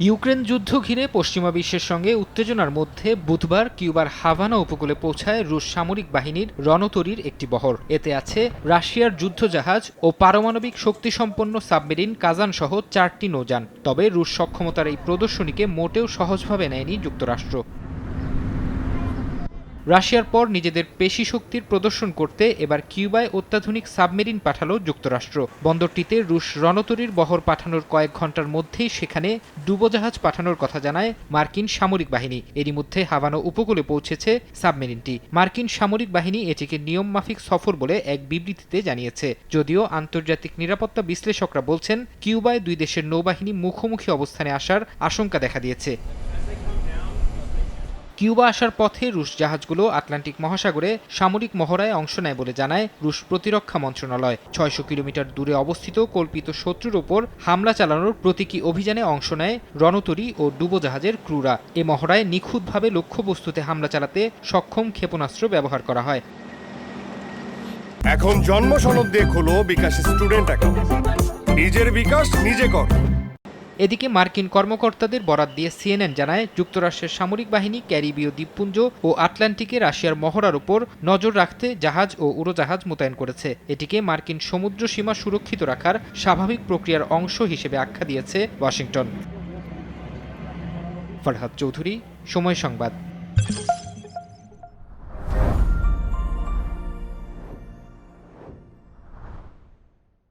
Ukraine যুদ্ধ ঘিরে পশ্চিমা বিশ্বের সঙ্গে উত্তেজনার মধ্যে বুধবার কিউবার হাভানা উপকূলে পৌঁছায় রুশ সামরিক বাহিনীর রণতরীর একটি বহর। এতে আছে রাশিয়ার যুদ্ধজাহাজ ও পারমাণবিক শক্তিসম্পন্ন সাবমেরিন কাজান সহ চারটি নৌযান। তবে রুশ সক্ষমতার এই প্রদর্শনীকে মোটেও সহজভাবে নেয়নি যুক্তরাষ্ট্র। রাশিয়ার পর নিজেদের পেশি শক্তির প্রদর্শন করতে এবার কিউবায় অত্যাধুনিক সাবমেরিন পাঠালো যুক্তরাষ্ট্র। বন্দরটিতে রুশ রণতরীর বহর পাঠানোর কয়েক ঘণ্টার মধ্যেই সেখানে ডুবোজাহাজ পাঠানোর কথা জানায় মার্কিন সামরিক বাহিনী। এরই মধ্যে হাভানো উপকূলে পৌঁছেছে সাবমেরিনটি। মার্কিন সামরিক বাহিনী এটিকে নিয়মমাফিক সফর বলে এক বিবৃতিতে জানিয়েছে। যদিও আন্তর্জাতিক নিরাপত্তা বিশ্লেষকরা বলছেন, কিউবায় দুই দেশের নৌবাহিনী মুখোমুখি অবস্থানে আসার আশঙ্কা দেখা দিয়েছে। কিউবা আসার পথে রুশ জাহাজগুলো আটলান্টিক মহাসাগরে সামরিক মহড়ায় অংশ নেয় বলে জানায় রুশ প্রতিরক্ষা মন্ত্রণালয়। ছয়শো কিলোমিটার দূরে অবস্থিত কল্পিত শত্রুর ওপর হামলা চালানোর প্রতীকী অভিযানে অংশ নেয় রণতরী ও ডুবোজাহাজের ক্রুরা। এ মহড়ায় নিখুঁতভাবে লক্ষ্যবস্তুতে হামলা চালাতে সক্ষম ক্ষেপণাস্ত্র ব্যবহার করা হয়। এখন জন্ম সনদ দিয়ে খোলো বিকাশ স্টুডেন্ট অ্যাকাউন্ট। নিজের বিকাশ নিজে কর। এদিকে মার্কিন কর্মকর্তাদের বরাত দিয়ে সিএনএন জানায়, যুক্তরাষ্ট্রের সামরিক বাহিনী, ক্যারিবীয় দ্বীপপুঞ্জ ও আটলান্টিকে রাশিয়ার মহড়ার উপর নজর রাখতে জাহাজ ও উড়োজাহাজ মোতায়েন করেছে। এটিকে মার্কিন সমুদ্র সীমা সুরক্ষিত রাখার স্বাভাবিক প্রক্রিয়ার অংশ হিসেবে আখ্যা দিয়েছে ওয়াশিংটন। ফরহাদ চৌধুরী, সময় সংবাদ।